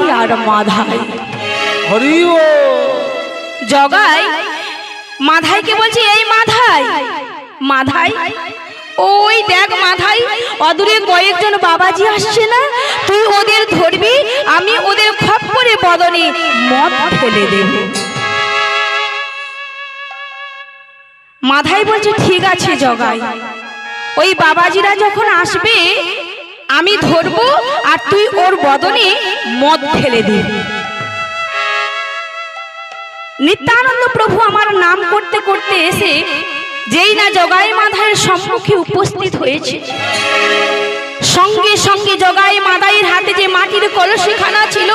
আর মাধাই হরি ও। জগাই মাধাইকে বলছি এই মাধাই মাধাই ওই দেখ মাধাই অদূরে কয়েকজন বাবাজি আসছে না? তুই ওদের ধরবি আমি ওদের খপ করে বদনে মদ ফেলে দেব। মাধাই বলছে ঠিক আছে জগাই। ওই বাবাজিরা যখন আসবে আমি ধরব আর তুই ওর বদনে মদ ফেলে দিবি নিত্যানন্দ প্রভু আমার নাম করতে করতে এসে যেই না জগাই মাধার সম্মুখে উপস্থিত হয়েছে। সঙ্গে সঙ্গে জগাই মাদাইয়ের হাতে যে মাটির কলসিখানা ছিল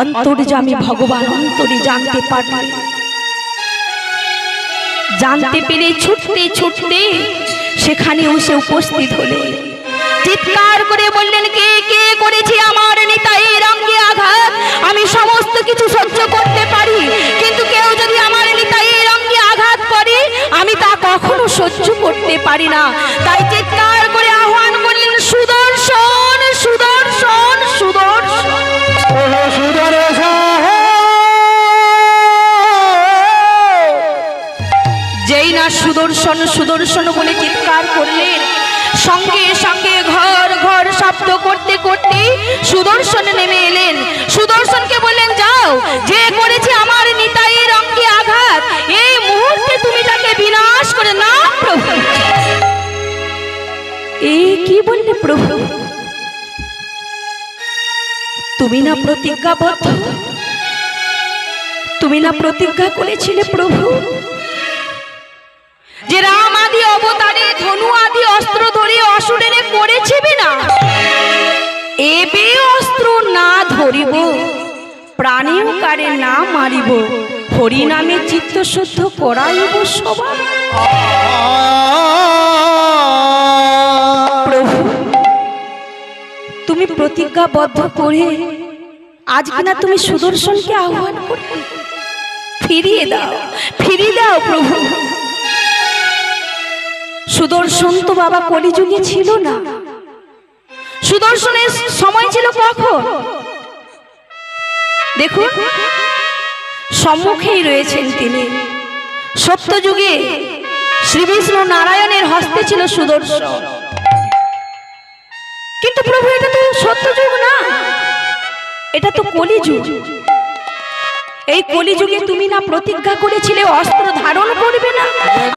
অন্তর্যামী ভগবান অন্তরে জানতে পারলেন জানতে পেরে ছুটতে ছুটতে সেখানে এসে উপস্থিত হলে। চিৎকার করে বললেন কে কে করেছে আমার নিতাই রঙ্গে আঘাত? আমি সমস্ত কিছু সহ্য করতে পারি কিন্তু কেউ যদি আমার নিতাই রঙ্গে আঘাত করে আমি তা কখনো সহ্য করতে পারি না। তাই চিৎকার না সুদর্শন সুদর্শন বলে চিৎকার করলেন। সঙ্গে সঙ্গে ঘর ঘর শব্দ করতে করতে সুদর্শন নেমে এলেন। সুদর্শনকে বললেন, যাও, যে করেছে আমার নিতাইয়ের অঙ্গে আঘাত, এই মুহূর্তে তুমি তাকে বিনাশ করে না প্রভু। এই কি বললে, প্রভু? তুমি না প্রতিজ্ঞাবদ্ধ? তুমি না প্রতিজ্ঞা করেছিলে, প্রভু? আদি অবতারে ধনু আদি অস্ত্র ধরে অসুরের করেছিবি না? এবে অস্ত্র না ধরিব, প্রাণীও কারে না মারিব করাইব সবাই। প্রভু, তুমি প্রতিজ্ঞাবদ্ধ করে আজ কিনা তুমি সুদর্শনকে আহ্বান করবে ফিরিয়ে দাও ফিরিয়ে দাও প্রভু। সুদর্শন তো বাবা কলিযুগে ছিল না। সুদর্শনের সময় ছিল কখন? দেখুন, সম্মুখেই রয়েছেন তিনি। সত্যযুগে শ্রী বিষ্ণু নারায়ণের হস্তে ছিল সুদর্শন। কিন্তু প্রভু, এটা তো সত্যযুগ না। এটা তো কলিযুগ। এই কলিযুগে তুমি না প্রতিজ্ঞা করেছিলে, অস্ত্র ধারণ করবে না?